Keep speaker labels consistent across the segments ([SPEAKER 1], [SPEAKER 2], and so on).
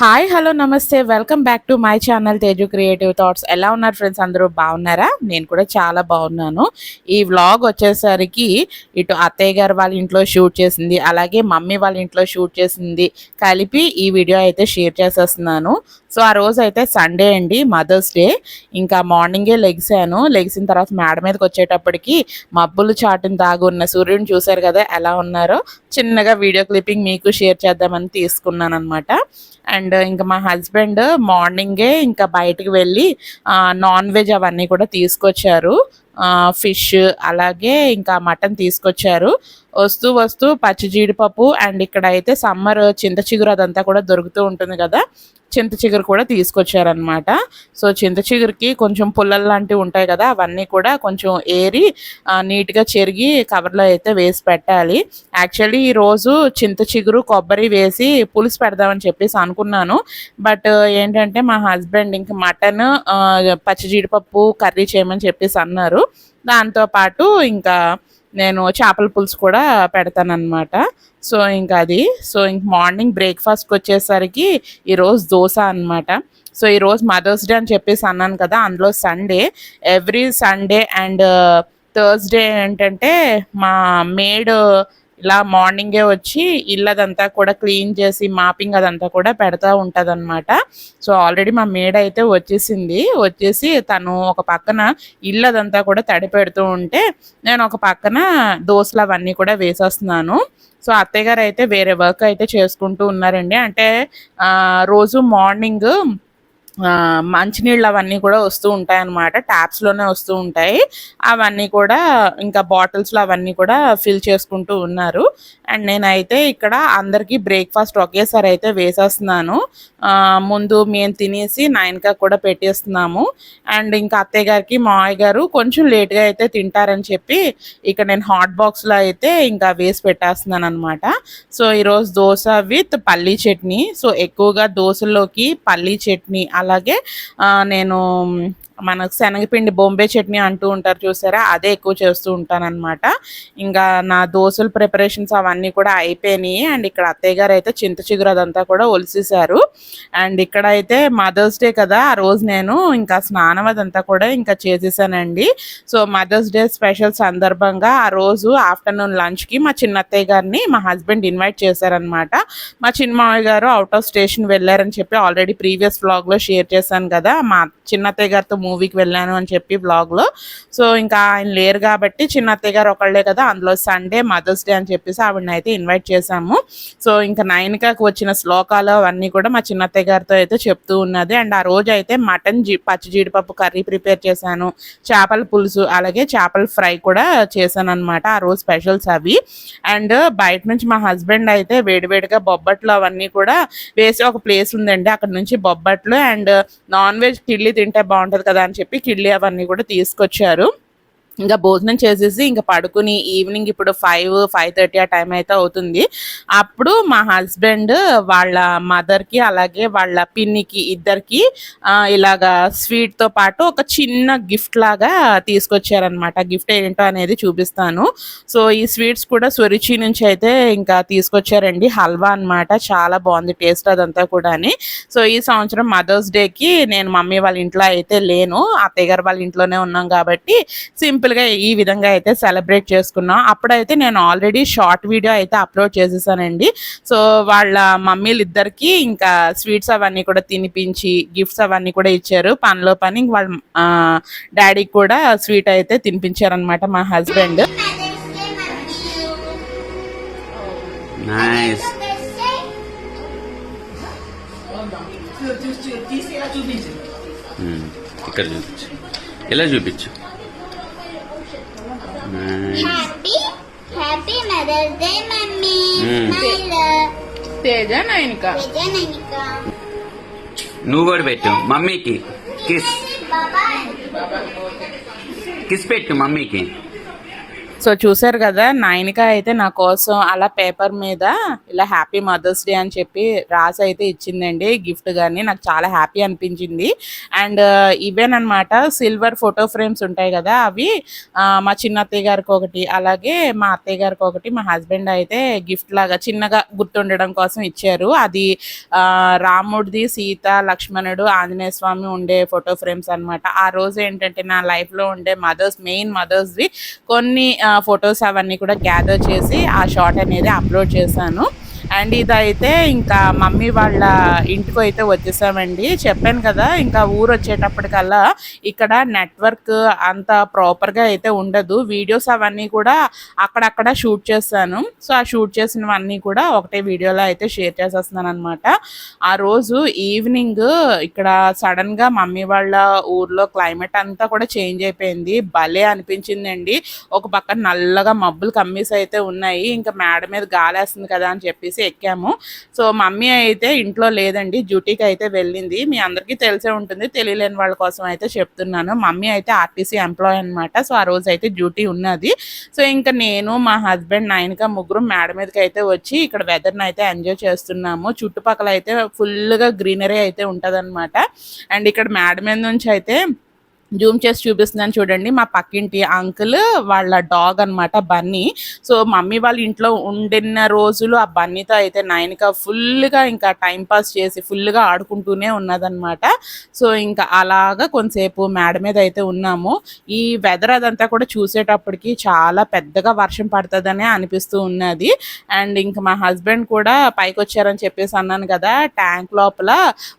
[SPEAKER 1] Hi hello నమస్తే. Welcome back to my channel Teju creative thoughts. ఎలా ఉన్నారు friends? అందరూ బాగున్నారా? నేను కూడా చాలా బాగున్నాను. ఈ వ్లాగ్ వచ్చేసరికి ఇటు అత్తయ్య గారు వాళ్ళ ఇంట్లో షూట్ చేసింది అలాగే మమ్మీ వాళ్ళ ఇంట్లో షూట్ చేసింది కలిపి ఈ వీడియో అయితే షేర్ చేసేస్తున్నాను. సో ఆ రోజు అయితే సండే అండి మదర్స్ డే. ఇంకా మార్నింగే లెగిసాను. లెగిసిన తర్వాత మేడ మీదకి వచ్చేటప్పటికి మబ్బులు చాటుని దాగి ఉన్న సూర్యుని చూశారు కదా ఎలా ఉన్నారో. చిన్నగా వీడియో క్లిప్పింగ్ మీకు షేర్ చేద్దామని తీసుకున్నాను అనమాట అండ్ ఇంకా మా హస్బెండ్ మార్నింగే ఇంకా బయటికి వెళ్ళి నాన్ వెజ్ అవన్నీ కూడా తీసుకొచ్చారు. ఫిష్ అలాగే ఇంకా మటన్ తీసుకొచ్చారు. వస్తూ వస్తూ పచ్చి జీడిపప్పు అండ్ ఇక్కడ అయితే సమ్మర్ చింత చిగురు అదంతా కూడా దొరుకుతూ ఉంటుంది కదా. చింత చిగురు కూడా తీసుకొచ్చారనమాట సో చింత చిగురుకి కొంచెం పుల్లలు లాంటివి ఉంటాయి కదా అవన్నీ కూడా కొంచెం ఏరి నీట్గా చెరిగి కవర్లో అయితే వేసి పెట్టాలి. యాక్చువల్లీ ఈరోజు చింత చిగురు కొబ్బరి వేసి పులుసు పెడదామని చెప్పేసి అనుకున్నాను. బట్ ఏంటంటే మా హస్బెండ్ ఇంక మటన్ పచ్చి జీడిపప్పు కర్రీ చేయమని చెప్పేసి అన్నారు. దాంతో పాటు ఇంకా నేను చేపల పులుసు కూడా పెడతానన్నమాట. సో ఇంకా అది. సో ఇంక మార్నింగ్ బ్రేక్ఫాస్ట్కి వచ్చేసరికి ఈరోజు దోశ అన్నమాట. సో ఈరోజు మదర్స్ డే అని చెప్పేసి అన్నాను కదా అందులో Sunday. Every Sunday and Thursday ఏంటంటే మా మేడ్ ఇలా మార్నింగే వచ్చి ఇల్లదంతా కూడా క్లీన్ చేసి మాపింగ్ అదంతా కూడా పెడతా ఉంటుంది అనమాట సో ఆల్రెడీ మా మేడ అయితే వచ్చేసింది. వచ్చేసి తను ఒక పక్కన ఇల్లు అదంతా కూడా తడి పెడుతూ ఉంటే నేను ఒక పక్కన దోశలు అవన్నీ కూడా వేసేస్తున్నాను. సో అత్తయ్య గారు అయితే వేరే వర్క్ అయితే చేసుకుంటూ ఉన్నారండి. అంటే ఆ, రోజు మార్నింగ్ మంచినీళ్ళు అవన్నీ కూడా వస్తూ ఉంటాయి అన్నమాట ట్యాప్స్లోనే వస్తూ ఉంటాయి. అవన్నీ కూడా ఇంకా బాటిల్స్లో అవన్నీ కూడా ఫిల్ చేసుకుంటూ ఉన్నారు. అండ్ నేనైతే ఇక్కడ అందరికీ బ్రేక్ఫాస్ట్ ఒకేసారి అయితే వేసేస్తున్నాను. ముందు మేము తినేసి నైన్కా కూడా పెట్టేస్తున్నాము. అండ్ ఇంకా అత్తయ్య గారికి మావయ్య గారు కొంచెం లేట్గా అయితే తింటారని చెప్పి ఇక్కడ నేను హాట్ బాక్స్లో అయితే ఇంకా వేసి పెట్టేస్తున్నాను అనమాట సో ఈరోజు దోశ విత్ పల్లీ చట్నీ. సో ఎక్కువగా దోశల్లోకి పల్లీ చట్నీ అలా అలాగే నేను మన శనగపిండి బొంబే చట్నీ అంటూ ఉంటారు చూసారా? అదే ఎక్కువ చేస్తూ ఉంటానన్నమాట. ఇంకా నా దోశల ప్రిపరేషన్స్ అవన్నీ కూడా అయిపోయినాయి. అండ్ ఇక్కడ అత్తయ్య గారు అయితే చింత చిగురు అదంతా కూడా ఒలిసేసారు అండ్ ఇక్కడ అయితే మదర్స్ డే కదా ఆ రోజు నేను ఇంకా స్నానం అదంతా కూడా ఇంకా చేసేసానండి. సో మదర్స్ డే స్పెషల్ సందర్భంగా ఆ రోజు ఆఫ్టర్నూన్ లంచ్కి మా చిన్న అత్తయ్య గారిని మా హస్బెండ్ ఇన్వైట్ చేశారనమాట మా చిన్నమావయ్య గారు అవుట్ ఆఫ్ స్టేషన్ వెళ్ళారని చెప్పి ఆల్రెడీ ప్రీవియస్ వ్లాగ్లో షేర్ చేశాను కదా మా చిన్నత్తయ్య గారితో మూవీకి వెళ్ళాను అని చెప్పి బ్లాగ్లో సో ఇంకా ఆయన లేరు కాబట్టి చిన్న అత్తయ్య గారు ఒకళ్ళే కదా అందులో సండే మదర్స్ డే అని చెప్పేసి ఆవిడని అయితే ఇన్వైట్ చేశాము. సో ఇంకా నైన్కాకి వచ్చిన శ్లోకాలు అవన్నీ కూడా మా చిన్న అత్తయ్య గారితో అయితే చెప్తూ ఉన్నది. అండ్ ఆ రోజు అయితే మటన్ జీ పచ్చి జీడిపప్పు కర్రీ ప్రిపేర్ చేశాను. చేపల పులుసు అలాగే చేపల ఫ్రై కూడా చేశాను అనమాట ఆ రోజు స్పెషల్స్ అవి. అండ్ బయట నుంచి మా హస్బెండ్ అయితే వేడివేడిగా బొబ్బట్లు అవన్నీ కూడా వేసి ఒక ప్లేస్ ఉందండి అక్కడ నుంచి బొబ్బట్లు అండ్ నాన్ వెజ్ కిళ్ళి తింటే బాగుంటుంది కదా అని చెప్పి కిళ్ళి అవన్నీ కూడా తీసుకొచ్చారు. ఇంకా భోజనం చేసేసి ఇంకా పడుకుని ఈవినింగ్ ఇప్పుడు ఫైవ్ ఫైవ్ థర్టీ ఆ టైం అయితే అవుతుంది. అప్పుడు మా హస్బెండ్ వాళ్ళ మదర్కి అలాగే వాళ్ళ పిన్నికి ఇద్దరికి ఇలాగా స్వీట్తో పాటు ఒక చిన్న గిఫ్ట్ లాగా తీసుకొచ్చారనమాట గిఫ్ట్ ఏంటో అనేది చూపిస్తాను. సో ఈ స్వీట్స్ కూడా స్వరిచి నుంచి అయితే ఇంకా తీసుకొచ్చారండి. హల్వా అన్నమాట. చాలా బాగుంది టేస్ట్ అదంతా కూడా సో ఈ సంవత్సరం మదర్స్ డేకి నేను మమ్మీ వాళ్ళ ఇంట్లో అయితే లేను. అత్తయ్య గారు వాళ్ళ ఇంట్లోనే ఉన్నాం కాబట్టి సింపుల్ సింపుల్గా ఈ విధంగా అయితే సెలబ్రేట్ చేసుకున్నాం. అప్పుడైతే నేను ఆల్రెడీ షార్ట్ వీడియో అయితే అప్లోడ్ చేసేసానండి. సో వాళ్ళ మమ్మీలు ఇద్దరికి ఇంకా స్వీట్స్ అవన్నీ కూడా తినిపించి గిఫ్ట్స్ అవన్నీ కూడా ఇచ్చారు. పనిలో పని ఇంక వాళ్ళ డాడీకి కూడా స్వీట్ అయితే తినిపించారనమాట మా హస్బెండ్.
[SPEAKER 2] నైస్ ఇక్కడ చూపించు. ఇలా చూపించు. Nice.
[SPEAKER 3] Happy happy mother's day mummy. My love
[SPEAKER 1] Teja Nainika
[SPEAKER 3] విజయననిక
[SPEAKER 2] నువ్వు కూడా పెట్టు మమ్మీకి. కిస్ కిస్ పెట్టు మమ్మీకి.
[SPEAKER 1] సో చూసారు కదా నైనిక అయితే నా కోసం అలా పేపర్ మీద ఇలా హ్యాపీ మదర్స్ డే అని చెప్పి రాసి అయితే ఇచ్చిందండి గిఫ్ట్ కానీ నాకు చాలా హ్యాపీ అనిపించింది. అండ్ uh, ఇవేనమాట సిల్వర్ ఫోటో ఫ్రేమ్స్ ఉంటాయి కదా అవి మా చిన్న అత్తయ్య గారికి ఒకటి అలాగే మా అత్తయ్య గారికి ఒకటి మా హస్బెండ్ అయితే గిఫ్ట్ లాగా చిన్నగా గుర్తుండడం కోసం ఇచ్చారు. అది రాముడిది సీత లక్ష్మణుడు ఆంజనేయ స్వామి ఉండే ఫోటో ఫ్రేమ్స్ అన్నమాట. ఆ రోజు ఏంటంటే నా లైఫ్లో ఉండే మదర్స్ మెయిన్ మదర్స్వి కొన్ని ఫొటోస్ అవన్నీ కూడా గ్యాదర్ చేసి ఆ షార్ట్ అనేది అప్లోడ్ చేశాను. అండ్ ఇదైతే ఇంకా మమ్మీ వాళ్ళ ఇంటికి అయితే వచ్చేసామండి. చెప్పాను కదా ఇంకా ఊరు వచ్చేటప్పటికల్లా ఇక్కడ నెట్వర్క్ అంత ప్రాపర్గా అయితే ఉండదు. వీడియోస్ అవన్నీ కూడా అక్కడక్కడ షూట్ చేస్తాను. సో ఆ షూట్ చేసినవన్నీ కూడా ఒకటే వీడియోలో అయితే షేర్ చేసేస్తున్నాను అనమాట ఆ రోజు ఈవినింగ్ ఇక్కడ సడన్గా మమ్మీ వాళ్ళ ఊర్లో క్లైమేట్ అంతా కూడా చేంజ్ అయిపోయింది. భలే అనిపించిందండి. ఒక పక్క నల్లగా మబ్బులు కమ్మీస్ అయితే ఉన్నాయి. ఇంకా మేడ మీద గాలేస్తుంది కదా అని చెప్పేసి ఎక్కాము. సో మమ్మీ అయితే ఇంట్లో లేదండి. డ్యూటీకి అయితే వెళ్ళింది. మీ అందరికీ తెలిసే ఉంటుంది. తెలియలేని వాళ్ళ కోసం అయితే చెప్తున్నాను. మమ్మీ అయితే ఆర్టీసీ ఎంప్లాయ్ అనమాట సో ఆ రోజు అయితే డ్యూటీ ఉన్నది. సో ఇంకా నేను మా హస్బెండ్ నైన్గా ముగ్గురు మేడ మీదకి అయితే వచ్చి ఇక్కడ వెదర్ని అయితే ఎంజాయ్ చేస్తున్నాము. చుట్టుపక్కల అయితే ఫుల్గా గ్రీనరీ అయితే ఉంటుంది అండ్ ఇక్కడ మేడ మీద నుంచి అయితే జూమ్ చేసి చూపిస్తున్నాను చూడండి. మా పక్కింటి అంకుల్ వాళ్ళ డాగ్ అన్నమాట బన్నీ. సో మమ్మీ వాళ్ళ ఇంట్లో ఉండిన రోజులు ఆ బన్నీతో అయితే నైన్గా ఫుల్గా ఇంకా టైం పాస్ చేసి ఫుల్గా ఆడుకుంటూనే ఉన్నదనమాట సో ఇంకా అలాగా కొంతసేపు మేడ మీద అయితే ఉన్నాము. ఈ వెదర్ అదంతా కూడా చూసేటప్పటికి చాలా పెద్దగా వర్షం పడుతుందనే అనిపిస్తూ ఉన్నది. అండ్ ఇంకా మా హస్బెండ్ కూడా పైకి వచ్చారని చెప్పేసి అన్నాను కదా ట్యాంక్ లోపల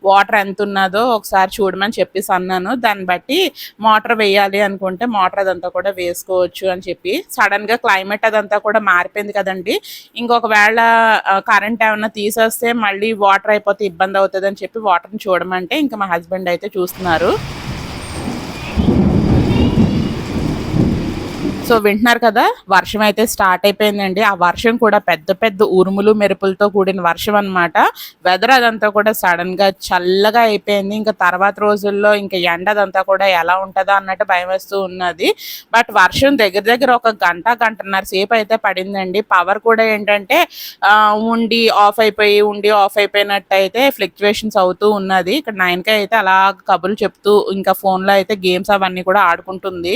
[SPEAKER 1] వాటర్ ఎంత ఉన్నదో ఒకసారి చూడమని చెప్పేసి అన్నాను. దాన్ని బట్టి మోటార్ వేయాలి అనుకుంటే మోటార్ అదంతా కూడా వేసుకోవచ్చు అని చెప్పి. సడన్గా క్లైమేట్ అదంతా కూడా మారిపోయింది కదండి. ఇంకొకవేళ కరెంట్ ఏమన్నా తీసేస్తే మళ్ళీ వాటర్ అయిపోతే ఇబ్బంది అవుతుంది అని చెప్పి వాటర్ని చూడమంటే ఇంకా మా హస్బెండ్ అయితే చూస్తున్నారు. సో వింటున్నారు కదా వర్షం అయితే స్టార్ట్ అయిపోయిందండి. ఆ వర్షం కూడా పెద్ద పెద్ద ఉరుములు మెరుపులతో కూడిన వర్షం అనమాట వెదర్ అదంతా కూడా సడన్గా చల్లగా అయిపోయింది. ఇంకా తర్వాత రోజుల్లో ఇంకా ఎండ అదంతా కూడా ఎలా ఉంటుందో అన్నట్టు భయం వేస్తూ ఉన్నది. బట్ వర్షం దగ్గర దగ్గర ఒక గంట గంటన్నర సేపు అయితే పడిందండి. పవర్ కూడా ఏంటంటే ఉండి ఆఫ్ అయిపోయి ఉండి ఆఫ్ అయిపోయినట్టు అయితే ఫ్లక్చువేషన్స్ అవుతూ ఉన్నది. ఇక్కడ నైన్కే అయితే అలా కబుర్లు చెప్తూ ఇంకా ఫోన్లో అయితే గేమ్స్ అవన్నీ కూడా ఆడుకుంటుంది.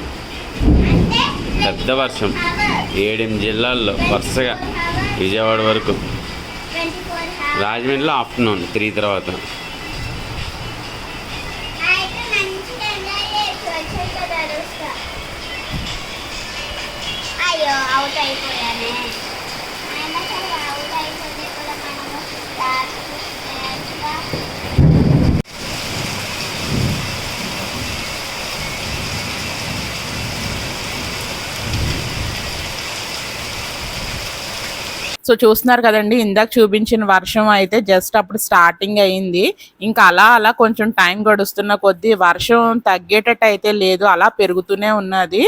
[SPEAKER 2] పెద్ద వర్షం. ఏడెనిమిది జిల్లాల్లో వరుసగా విజయవాడ వరకు. రాజమండ్రిలో ఆఫ్టర్నూన్ త్రీ తర్వాత.
[SPEAKER 1] సో చూస్తున్నారు కదండి ఇందాక చూపించిన వర్షం అయితే జస్ట్ అప్పుడు స్టార్టింగ్ అయింది. ఇంకా అలా అలా కొంచెం టైం గడుస్తున్న కొద్దీ వర్షం తగ్గేటట్టు అయితే లేదు అలా పెరుగుతూనే ఉన్నది.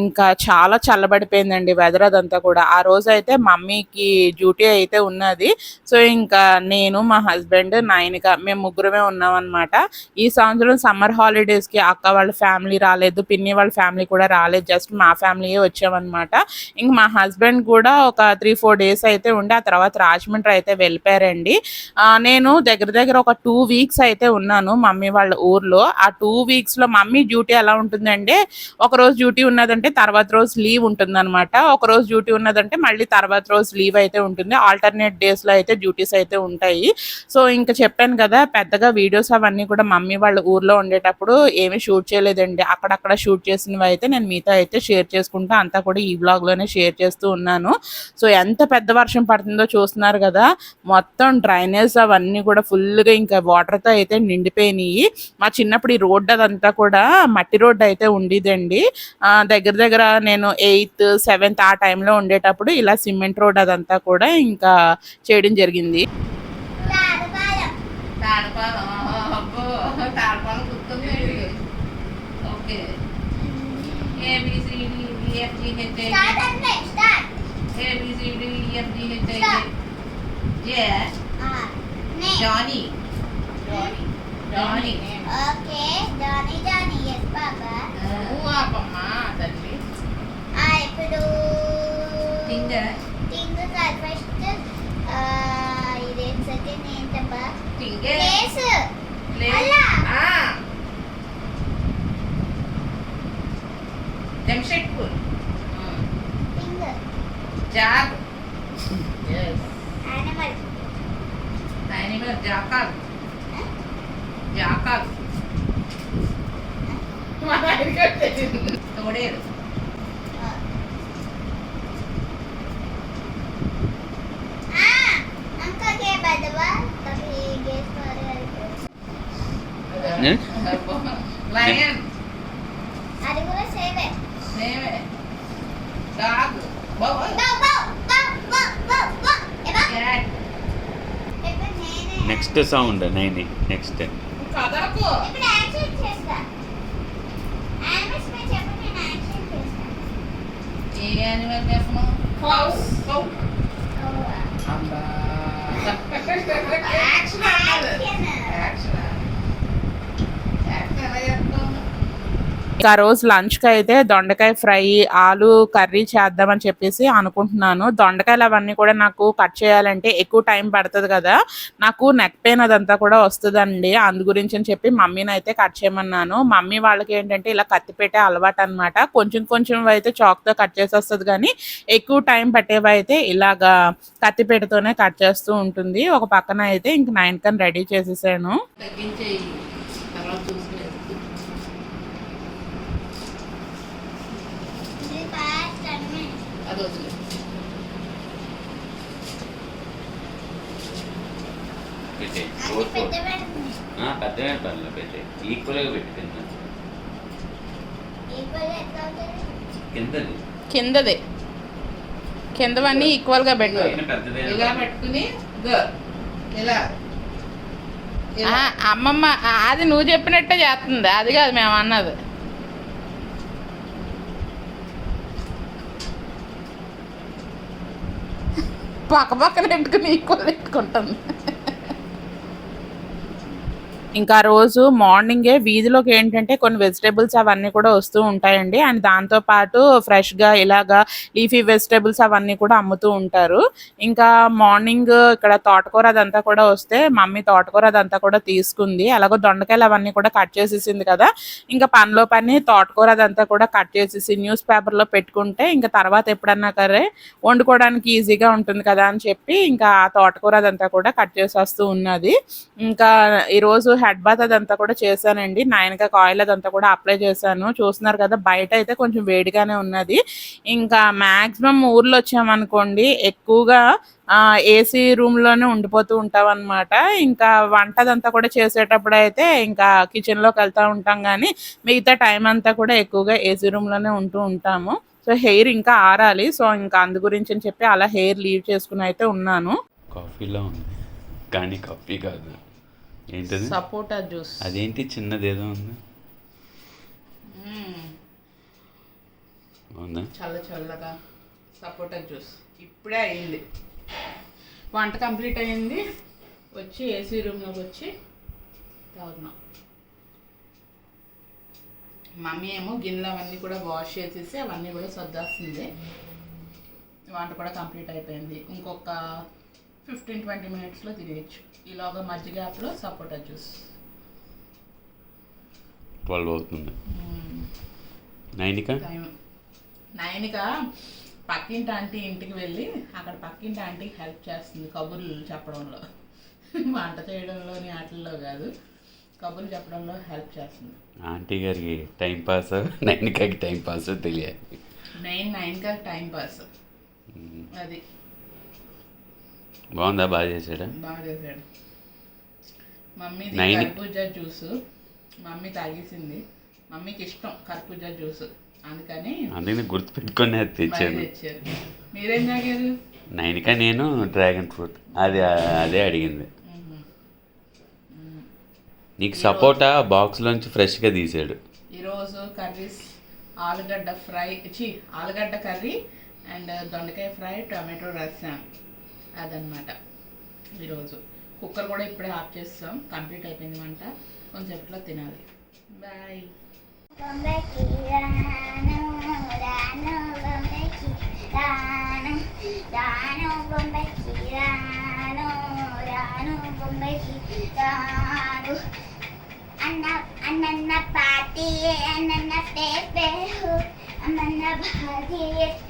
[SPEAKER 1] ఇంకా చాలా చల్లబడిపోయిందండి వెదర్ అదంతా కూడా. ఆ రోజు అయితే మమ్మీకి డ్యూటీ అయితే ఉన్నది. సో ఇంకా నేను మా హస్బెండ్ నైన్క మేము ముగ్గురమే ఉన్నాం అనమాట ఈ సంవత్సరం సమ్మర్ హాలిడేస్కి అక్క వాళ్ళ ఫ్యామిలీ రాలేదు పిన్ని వాళ్ళ ఫ్యామిలీ కూడా రాలేదు జస్ట్ మా ఫ్యామిలీయే వచ్చామన్నమాట. ఇంక మా హస్బెండ్ కూడా ఒక త్రీ ఫోర్ డేస్ అయితే ఉండి ఆ తర్వాత రాజమండ్రి అయితే వెళ్ళిపోయారండి. నేను దగ్గర దగ్గర ఒక టూ వీక్స్ అయితే ఉన్నాను మమ్మీ వాళ్ళ ఊర్లో. ఆ టూ వీక్స్లో మమ్మీ డ్యూటీ ఎలా ఉంటుందంటే ఒక రోజు డ్యూటీ ఉన్నదంటే తర్వాత రోజు లీవ్ ఉంటుందన్నమాట. ఒక రోజు డ్యూటీ ఉన్నదంటే మళ్ళీ తర్వాత రోజు లీవ్ అయితే ఉంటుంది. ఆల్టర్నేట్ డేస్లో అయితే డ్యూటీస్ అయితే ఉంటాయి. సో ఇంకా చెప్పాను కదా పెద్దగా వీడియోస్ అవన్నీ కూడా మమ్మీ వాళ్ళ ఊర్లో ఉండేటప్పుడు ఏమీ షూట్ చేయలేదండి. అక్కడక్కడ షూట్ చేసినవి అయితే నేను మీతో అయితే షేర్ చేసుకుంటా అంతా కూడా ఈ బ్లాగ్లోనే షేర్ చేస్తూ ఉన్నాను. సో ఎంత ఎంత పెద్ద వర్షం పడుతుందో చూస్తున్నారు కదా. మొత్తం డ్రైనేజ్ అవన్నీ కూడా ఫుల్గా ఇంకా వాటర్తో అయితే నిండిపోయినాయి. మా చిన్నప్పుడు ఈ రోడ్డు అదంతా కూడా మట్టి రోడ్డు అయితే ఉండేదండి. ఆ, దగ్గర దగ్గర నేను ఎయిత్ సెవెంత్ ఆ టైంలో ఉండేటప్పుడు ఇలా సిమెంట్ రోడ్ అదంతా కూడా ఇంకా చేయడం జరిగింది.
[SPEAKER 4] A B C D E F G
[SPEAKER 3] start
[SPEAKER 4] A B C D E F G H J
[SPEAKER 3] నే
[SPEAKER 4] Johnny Johnny Johnny
[SPEAKER 3] okay Johnny Johnny yes papa
[SPEAKER 4] నువ్వు ఆపమ్మా తల్లి
[SPEAKER 3] ఆ ఇప్పుడు
[SPEAKER 4] టింగ
[SPEAKER 3] టింగ్ కాదు ఫస్ట్ ఇదేం సెకండ్ ఏంటబ్బా
[SPEAKER 4] టింగే
[SPEAKER 3] ప్లేస్
[SPEAKER 4] ప్లే
[SPEAKER 3] అలా.
[SPEAKER 4] ఆ జంషెడ్పూర్
[SPEAKER 3] టింగ్
[SPEAKER 4] జాగ్
[SPEAKER 3] ya kan
[SPEAKER 2] next sound nine next
[SPEAKER 4] కదలకు
[SPEAKER 3] ఇప్పుడు యాక్షన్ చేస్తా యానిమల్స్ మీద చెప్పు నేను యాక్షన్ చేస్తా
[SPEAKER 4] ఏ యానిమల్ చెప్పను హౌస్ అమ్మా యాక్షన్ అన్నది యాక్షన్ యాక్షన్ ఎలా చెప్తావు
[SPEAKER 1] ఇంకా ఆ రోజు లంచ్కి అయితే దొండకాయ ఫ్రై ఆలు కర్రీ చేద్దామని చెప్పేసి అనుకుంటున్నాను. దొండకాయలు అవన్నీ కూడా నాకు కట్ చేయాలంటే ఎక్కువ టైం పడుతుంది కదా. నాకు నెక్ పెయిన్ అదంతా కూడా వస్తుందండి. అందు గురించి అని చెప్పి మమ్మీని అయితే కట్ చేయమన్నాను. మమ్మీ వాళ్ళకి ఏంటంటే ఇలా కత్తి పెట్టే అలవాటు అనమాట కొంచెం కొంచెం అయితే చాక్తో కట్ చేసి వస్తుంది కానీ ఎక్కువ టైం పట్టేవి అయితే ఇలాగా కత్తి పెట్టతోనే కట్ చేస్తూ ఉంటుంది. ఒక పక్కన అయితే ఇంక నైన్ కన్ రెడీ చేసేసాను.
[SPEAKER 4] తగ్గించేయి తర్వాత చూసుకునేది
[SPEAKER 3] ఇది ఫాస్ట్ అన్నీ
[SPEAKER 4] అది వదిలే
[SPEAKER 2] పెట్టే ఈక్వల్గా పెట్టి కింద కిందది.
[SPEAKER 1] కిందదే. కిందవన్నీ ఈక్వల్గా పెట్టు.
[SPEAKER 4] ఇలా పెట్టుకుని ఇలా
[SPEAKER 1] అమ్మమ్మ అది నువ్వు చెప్పినట్టే చేస్తుంది. అది కాదు మేము అన్నది. పక్క పక్కన పెట్టుకుని ఈక్వల్ పెట్టుకుంటుంది. ఇంకా రోజు మార్నింగే వీధిలోకి ఏంటంటే కొన్ని వెజిటేబుల్స్ అవన్నీ కూడా వస్తూ ఉంటాయండి. అండ్ దాంతో పాటు ఫ్రెష్గా ఇలాగా లీఫీ వెజిటేబుల్స్ అవన్నీ కూడా అమ్ముతూ ఉంటారు. ఇంకా మార్నింగ్ ఇక్కడ తోటకూర అదంతా కూడా వస్తే మమ్మీ తోటకూర అదంతా కూడా తీసుకుంది. అలాగో దొండకాయలు అవన్నీ కూడా కట్ చేసేసింది కదా. ఇంకా పనిలో పని తోటకూర అదంతా కూడా కట్ చేసేసి న్యూస్ పేపర్లో పెట్టుకుంటే ఇంకా తర్వాత ఎప్పుడన్నా కరే వండుకోవడానికి ఈజీగా ఉంటుంది కదా అని చెప్పి ఇంకా ఆ తోటకూర అదంతా కూడా కట్ చేసేస్తూ ఉన్నది. ఇంకా ఈరోజు హెడ్ బాత్ అదంతా కూడా చేశానండి. నైన్కా ఆయిల్ అదంతా కూడా అప్లై చేశాను. చూస్తున్నారు కదా బయట అయితే కొంచెం వేడిగానే ఉన్నది. ఇంకా మ్యాక్సిమం ఊర్లో వచ్చామనుకోండి ఎక్కువగా ఏసీ రూమ్లోనే ఉండిపోతూ ఉంటాం అనమాట ఇంకా వంట అదంతా కూడా చేసేటప్పుడు అయితే ఇంకా కిచెన్లోకి వెళ్తూ ఉంటాం కానీ మిగతా టైం అంతా కూడా ఎక్కువగా ఏసీ రూమ్లోనే ఉంటూ ఉంటాము. సో హెయిర్ ఇంకా ఆరాలి. సో ఇంకా అందు గురించి అని చెప్పి అలా హెయిర్ లీవ్ చేసుకుని అయితే ఉన్నాను.
[SPEAKER 2] కాఫీలో ఉంది. కానీ కాఫీ కాదు. ఏంటది?
[SPEAKER 1] సపోటా జ్యూస్.
[SPEAKER 2] అదేంటి చిన్నది ఏదో ఉంది అవునా?
[SPEAKER 1] చల్ల చల్లగా సపోటా జ్యూస్. ఇప్పుడే అయింది. వంట కంప్లీట్ అయింది. వచ్చి ఏసీ రూమ్లోకి వచ్చి తాగుతున్నాం. మమ్మీ ఏమో గిన్నెలు అవన్నీ కూడా వాష్ చేసేసి అవన్నీ కూడా సర్దేస్తుంది. వంట కూడా కంప్లీట్ అయిపోయింది. ఇంకొక ఫిఫ్టీన్ ట్వంటీ మినిట్స్లో తినేయచ్చు ఈలోగా మజ్జిగ యాప్లో సపోటా జ్యూస్
[SPEAKER 2] ట్వెల్వ్ అవుతుంది. నైన్కా?
[SPEAKER 1] టైం నైన్క పక్కింటి ఆంటీ ఇంటికి వెళ్ళి అక్కడ పక్కింటి ఆంటీకి హెల్ప్ చేస్తుంది కబుర్లు చెప్పడంలో. వంట చేయడంలోని వాటిల్లో కాదు కబుర్లు చెప్పడంలో హెల్ప్ చేస్తుంది.
[SPEAKER 2] ఆంటీ గారికి టైం పాస్ నైన్కాకి టైం పాస్ తెలియాలి.
[SPEAKER 1] మెయిన్ నైన్క టైం పాస్. అది.
[SPEAKER 2] బాగుందా? బాగా చేసాడా?
[SPEAKER 4] బాగా చేశాడు మమ్మీ
[SPEAKER 2] నైన్.
[SPEAKER 4] కర్బూజా జ్యూస్. మమ్మీ తాగేసింది. మమ్మీకి ఇష్టం కర్బూజా జ్యూస్. అందుకని
[SPEAKER 2] అందుకని గుర్తుపెట్టుకొని అది తెచ్చాను.
[SPEAKER 4] తెచ్చారు. మీరేం తాగారు?
[SPEAKER 2] నైన్కా నేను డ్రాగన్ ఫ్రూట్. అది అదే అడిగింది. నీకు సపోటా బాక్స్లోంచి ఫ్రెష్గా తీసాడు.
[SPEAKER 4] ఈరోజు కర్రీస్ ఆలుగడ్డ ఫ్రై చి ఆలుగడ్డ కర్రీ అండ్ దొండకాయ ఫ్రై టమాటో రసం. అదనమాట ఈరోజు కుక్కర్ కూడా ఇప్పుడే ఆఫ్ చేస్తాం. కంప్లీట్ అయిపోయింది వంట. కొంచెంలో తినాలి. బాయ్.
[SPEAKER 3] బొంబాయికి రాను రాను పేపే రాను రాను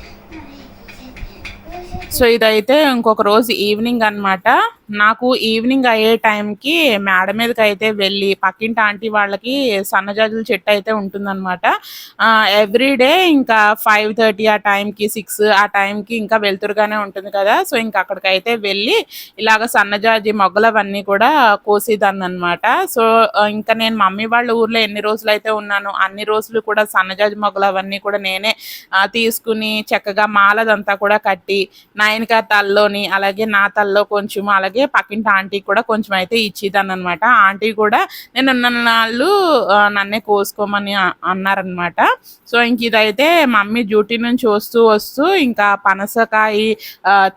[SPEAKER 1] సో ఇదైతే ఇంకొక రోజు ఈవినింగ్ అన్నమాట. నాకు ఈవినింగ్ అయ్యే టైంకి మేడ మీదకి అయితే వెళ్ళి పక్కింటి ఆంటీ వాళ్ళకి సన్నజాజుల చెట్టు అయితే ఉంటుందన్నమాట. ఎవ్రీ డే ఇంకా ఫైవ్ థర్టీ ఆ టైంకి సిక్స్ ఆ టైంకి ఇంకా వెళ్తురుగానే ఉంటుంది కదా. సో ఇంకా అక్కడికైతే వెళ్ళి ఇలాగ సన్నజాజి మొగ్గలవన్నీ కూడా కోసేదాన్ని అనమాట సో ఇంకా నేను మమ్మీ వాళ్ళ ఊర్లో ఎన్ని రోజులు అయితే ఉన్నానో అన్ని రోజులు కూడా సన్నజాజి మొగ్గలు అవన్నీ కూడా నేనే తీసుకుని చక్కగా మాలదంతా కూడా కట్టి నాయనక తల్లోని అలాగే నా తల్లో కొంచెం అలాగే పక్కింటి ఆంటీకి కూడా కొంచెం అయితే ఇచ్చేదాన్ని అనమాట ఆంటీ కూడా నేను ఉన్న నాళ్ళు నన్నే కోసుకోమని అన్నారనమాట. సో ఇంక ఇదైతే మమ్మీ డ్యూటీ నుంచి వస్తూ వస్తూ ఇంకా పనసకాయ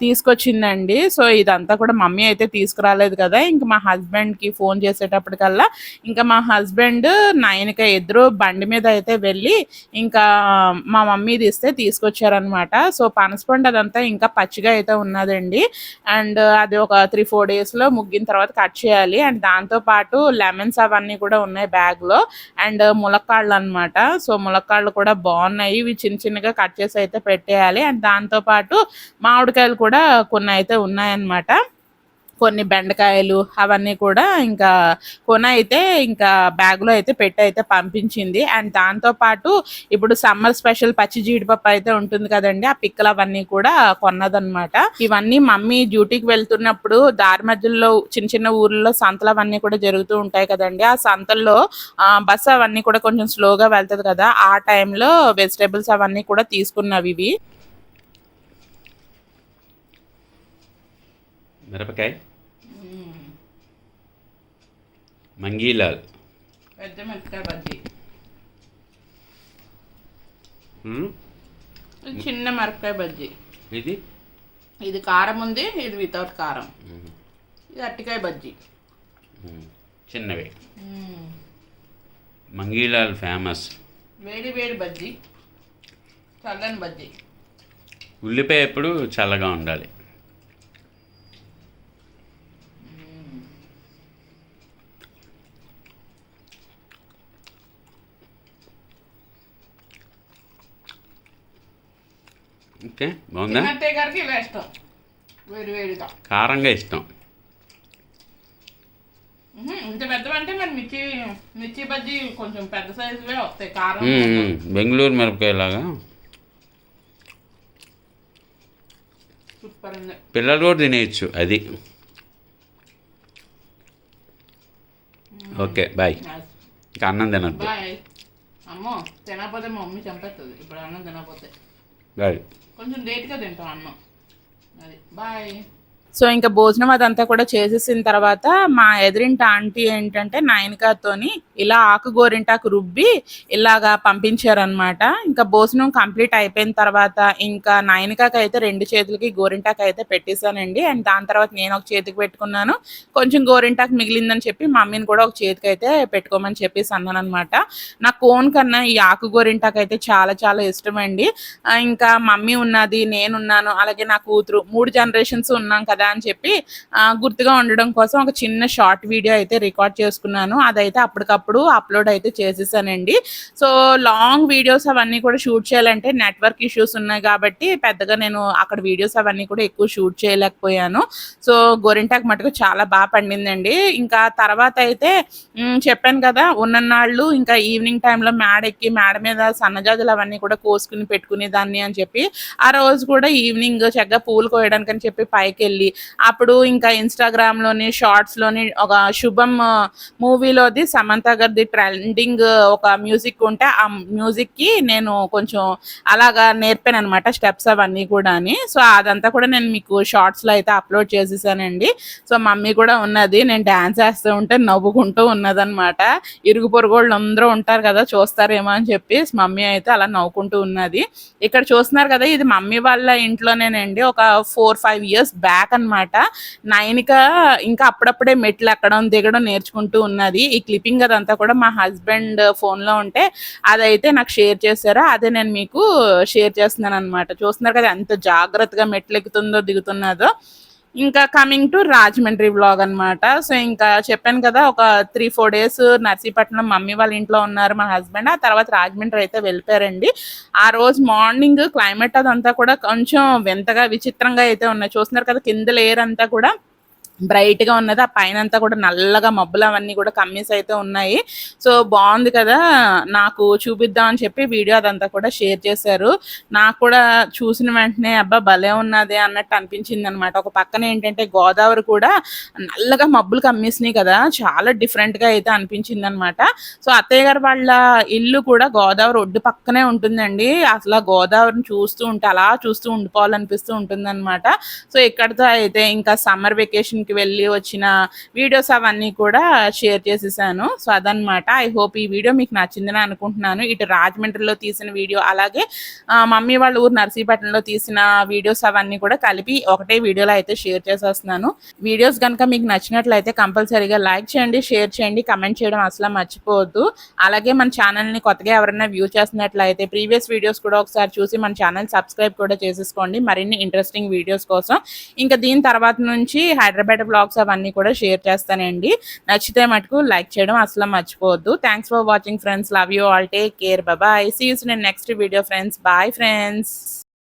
[SPEAKER 1] తీసుకొచ్చిందండి. సో ఇదంతా కూడా మమ్మీ అయితే తీసుకురాలేదు కదా. ఇంకా మా హస్బెండ్కి ఫోన్ చేసేటప్పటికల్లా ఇంకా మా హస్బెండ్ నైన్క ఇద్దరు బండి మీద అయితే వెళ్ళి ఇంకా మా మమ్మీ తీస్తే తీసుకొచ్చారనమాట. సో పనసపండు అదంతా ఇంకా పచ్చిగా అయితే ఉన్నదండి. అండ్ అది ఒక త్రీ ఫోర్ డేస్లో ముగ్గిన తర్వాత కట్ చేయాలి. అండ్ దాంతో పాటు లెమన్స్ అవన్నీ కూడా ఉన్నాయి బ్యాగ్లో అండ్ ములక్కాళ్ళు అనమాట సో ములక్కాళ్ళు కూడా బాగున్నాయి. ఇవి చిన్న చిన్నగా కట్ చేసి అయితే పెట్టేయాలి. అండ్ దాంతో పాటు మామిడికాయలు కూడా కొన్ని అయితే ఉన్నాయన్నమాట. కొన్ని బెండకాయలు అవన్నీ కూడా ఇంకా కొన అయితే ఇంకా బ్యాగ్లో అయితే పెట్టి అయితే పంపించింది. అండ్ దాంతో పాటు ఇప్పుడు సమ్మర్ స్పెషల్ పచ్చి జీడిపప్పు అయితే ఉంటుంది కదండి. ఆ పిక్కలు అవన్నీ కూడా కొన్నదన్నమాట. ఇవన్నీ మమ్మీ డ్యూటీకి వెళ్తున్నప్పుడు దారి మధ్యలో చిన్న చిన్న ఊర్లలో సంతలు అవన్నీ కూడా జరుగుతూ ఉంటాయి కదండి. ఆ సంతల్లో బస్సు అవన్నీ కూడా కొంచెం స్లోగా వెళ్తుంది కదా. ఆ టైంలో వెజిటేబుల్స్ అవన్నీ కూడా తీసుకున్నవి ఇవి.
[SPEAKER 2] మిరపకాయ. మంగీలాల్.
[SPEAKER 4] పెద్ద మిరపకాయ బజ్జీ. చిన్న మిరపకాయ బజ్జీ.
[SPEAKER 2] ఇది?
[SPEAKER 4] ఇది కారం ఉంది ఇది వితౌట్ కారం. ఇది అట్టికాయ బజ్జీ.
[SPEAKER 2] చిన్నవి. మంగీలాల్ ఫేమస్.
[SPEAKER 4] వేడి వేడి బజ్జీ. చల్లని బజ్జీ.
[SPEAKER 2] ఉల్లిపాయ ఎప్పుడు చల్లగా ఉండాలి. ఓకే బాగుందా?
[SPEAKER 4] గారికి ఇలా ఇష్టం. వేడి వేడిగా.
[SPEAKER 2] కారంగా ఇష్టం.
[SPEAKER 4] ఇంత పెద్దవంటే మరి మిర్చి మిర్చి బజ్జీ కొంచెం పెద్ద సైజువే వస్తాయి. కారం
[SPEAKER 2] బెంగళూరు మిరపకాయ లాగా
[SPEAKER 4] సూపర్ ఉంది.
[SPEAKER 2] పిల్లలు కూడా తినేయచ్చు అది. Okay bye. ఇంకా అన్నం తినద్దు.
[SPEAKER 4] అమ్మో తినకపోతే మా మమ్మీ చంపేస్తుంది ఇప్పుడు అన్నం తినకపోతే.
[SPEAKER 2] బాయ్
[SPEAKER 4] కొంచెం లేట్గా తింటాం అన్నం. అది. బాయ్
[SPEAKER 1] సో ఇంకా భోజనం అదంతా కూడా చేసేసిన తర్వాత మా ఎదురింటి ఆంటీ ఏంటంటే నాయనకాతోని ఇలా ఆకు గోరింటాకు రుబ్బి ఇలాగా పంపించారనమాట ఇంకా భోజనం కంప్లీట్ అయిపోయిన తర్వాత ఇంకా నాయనకాకి అయితే రెండు చేతులకి గోరింటాకు అయితే పెట్టేశానండి. అండ్ దాని తర్వాత నేను ఒక చేతికి పెట్టుకున్నాను. కొంచెం గోరింటాకు మిగిలిందని చెప్పి మమ్మీని కూడా ఒక చేతికి అయితే పెట్టుకోమని చెప్పేసి అన్నాను అనమాట నా కోన్ కన్నా ఈ ఆకు గోరింటాకు అయితే చాలా చాలా ఇష్టం అండి ఇంకా మమ్మీ ఉన్నది నేనున్నాను అలాగే నా కూతురు మూడు జనరేషన్స్ ఉన్నాం కదా కదా అని చెప్పి గుర్తుగా ఉండడం కోసం ఒక చిన్న షార్ట్ వీడియో అయితే రికార్డ్ చేసుకున్నాను. అదైతే అప్పటికప్పుడు అప్లోడ్ అయితే చేసేసానండి. సో లాంగ్ వీడియోస్ అవన్నీ కూడా షూట్ చేయాలంటే నెట్వర్క్ ఇష్యూస్ ఉన్నాయి కాబట్టి పెద్దగా నేను అక్కడ వీడియోస్ అవన్నీ కూడా ఎక్కువ షూట్ చేయలేకపోయాను. సో గోరింటాకు మటుకు చాలా బాగా పండిందండి. ఇంకా తర్వాత అయితే చెప్పాను కదా ఉన్ననాళ్ళు ఇంకా ఈవినింగ్ టైంలో మేడ ఎక్కి మేడ మీద సన్నజాజులు అవన్నీ కూడా కోసుకుని పెట్టుకునేదాన్ని అని చెప్పి ఆ రోజు కూడా ఈవినింగ్ చక్కగా పూలు కోయడానికి అని చెప్పి పైకి వెళ్ళి అప్పుడు ఇంకా ఇన్స్టాగ్రామ్లోని షార్ట్స్లోని ఒక శుభం మూవీలోది సమంత గారిది ట్రెండింగ్ ఒక మ్యూజిక్ ఉంటే ఆ మ్యూజిక్కి నేను కొంచెం అలాగా నేర్పాను అనమాట స్టెప్స్ అవన్నీ కూడా అని సో అదంతా కూడా నేను మీకు షార్ట్స్లో అయితే అప్లోడ్ చేసేసానండి. సో మమ్మీ కూడా ఉన్నది నేను డ్యాన్స్ చేస్తూ ఉంటే నవ్వుకుంటూ ఉన్నదన్నమాట. ఇరుగు పొరుగు వాళ్ళు అందరూ ఉంటారు కదా చూస్తారేమో అని చెప్పి మమ్మీ అయితే అలా నవ్వుకుంటూ ఉన్నది. ఇక్కడ చూస్తున్నారు కదా ఇది మమ్మీ వాళ్ళ ఇంట్లోనేనండి. ఒక ఫోర్ ఫైవ్ ఇయర్స్ బ్యాక్ అన్నమాట. నయనిక ఇంకా అప్పుడప్పుడే మెట్లు ఎక్కడం దిగడం నేర్చుకుంటూ ఉన్నది. ఈ క్లిప్పింగ్ అదంతా కూడా మా హస్బెండ్ ఫోన్లో ఉంటే అదైతే నాకు షేర్ చేశారు అదే నేను మీకు షేర్ చేస్తున్నాను అనమాట చూస్తున్నారు కదా ఎంత జాగ్రత్తగా మెట్లు ఎక్కుతుందో దిగుతున్నదో. ఇంకా కమింగ్ టు రాజమండ్రి వ్లాగ్ అన్నమాట. సో ఇంకా చెప్పాను కదా ఒక three four days Narsipatnam mummy వాళ్ళ ఇంట్లో ఉన్నారు మా హస్బెండ్ ఆ తర్వాత రాజమండ్రి అయితే వెళ్ళిపోయారండి. ఆ రోజు మార్నింగ్ క్లైమేట్ అదంతా కూడా కొంచెం వింతగా విచిత్రంగా అయితే ఉన్నాయి. చూస్తున్నారు కదా కింద లేయర్ అంతా కూడా. బ్రైట్గా ఉన్నది. ఆ పైన అంతా కూడా నల్లగా మబ్బులు అవన్నీ కూడా కమ్మీస్ అయితే ఉన్నాయి. సో బాగుంది కదా? నాకు చూపిద్దాం అని చెప్పి వీడియో అదంతా కూడా షేర్ చేశారు. నాకు కూడా చూసిన వెంటనే అబ్బా భలే ఉన్నది అన్నట్టు అనిపించింది అనమాట ఒక పక్కన ఏంటంటే గోదావరి కూడా నల్లగా మబ్బులు కమ్మేసినాయి కదా? చాలా డిఫరెంట్గా గా అయితే అనిపించింది అనమాట సో అత్తయ్య గారు వాళ్ళ ఇల్లు కూడా గోదావరి ఒడ్డు పక్కనే ఉంటుందండి. అసలు గోదావరిని చూస్తూ ఉంటే అలా చూస్తూ ఉండిపోవాలనిపిస్తూ ఉంటుంది అనమాట సో ఇక్కడితో అయితే ఇంకా సమ్మర్ వెకేషన్ కి వెళ్ళి వచ్చిన వీడియోస్ అవన్నీ కూడా షేర్ చేసేసాను. సో అదనమాట ఐ హోప్ ఈ వీడియో మీకు నచ్చిందని అనుకుంటున్నాను. ఇటు రాజమండ్రిలో తీసిన వీడియో అలాగే మమ్మీ వాళ్ళ ఊరు నర్సీపట్నంలో తీసిన వీడియోస్ అవన్నీ కూడా కలిపి ఒకటే వీడియోలో అయితే షేర్ చేసేస్తున్నాను. వీడియోస్ కనుక మీకు నచ్చినట్లయితే కంపల్సరీగా లైక్ చేయండి షేర్ చేయండి కమెంట్ చేయడం అసలు మర్చిపోవద్దు. అలాగే మన ఛానల్ని కొత్తగా ఎవరైనా వ్యూ చేస్తున్నట్లయితే ప్రీవియస్ వీడియోస్ కూడా ఒకసారి చూసి మన ఛానల్ సబ్స్క్రైబ్ కూడా చేసేసుకోండి. మరిన్ని ఇంట్రెస్టింగ్ వీడియోస్ కోసం. ఇంకా దీని తర్వాత నుంచి హైదరాబాద్ బ్లాగ్స్ అవన్నీ కూడా షేర్ చేస్తానండి. నచ్చితే మటుకు లైక్ చేయడం అసలు మర్చిపోవద్దు. Thanks for watching friends love you all take care bye see you నేను next video friends bye friends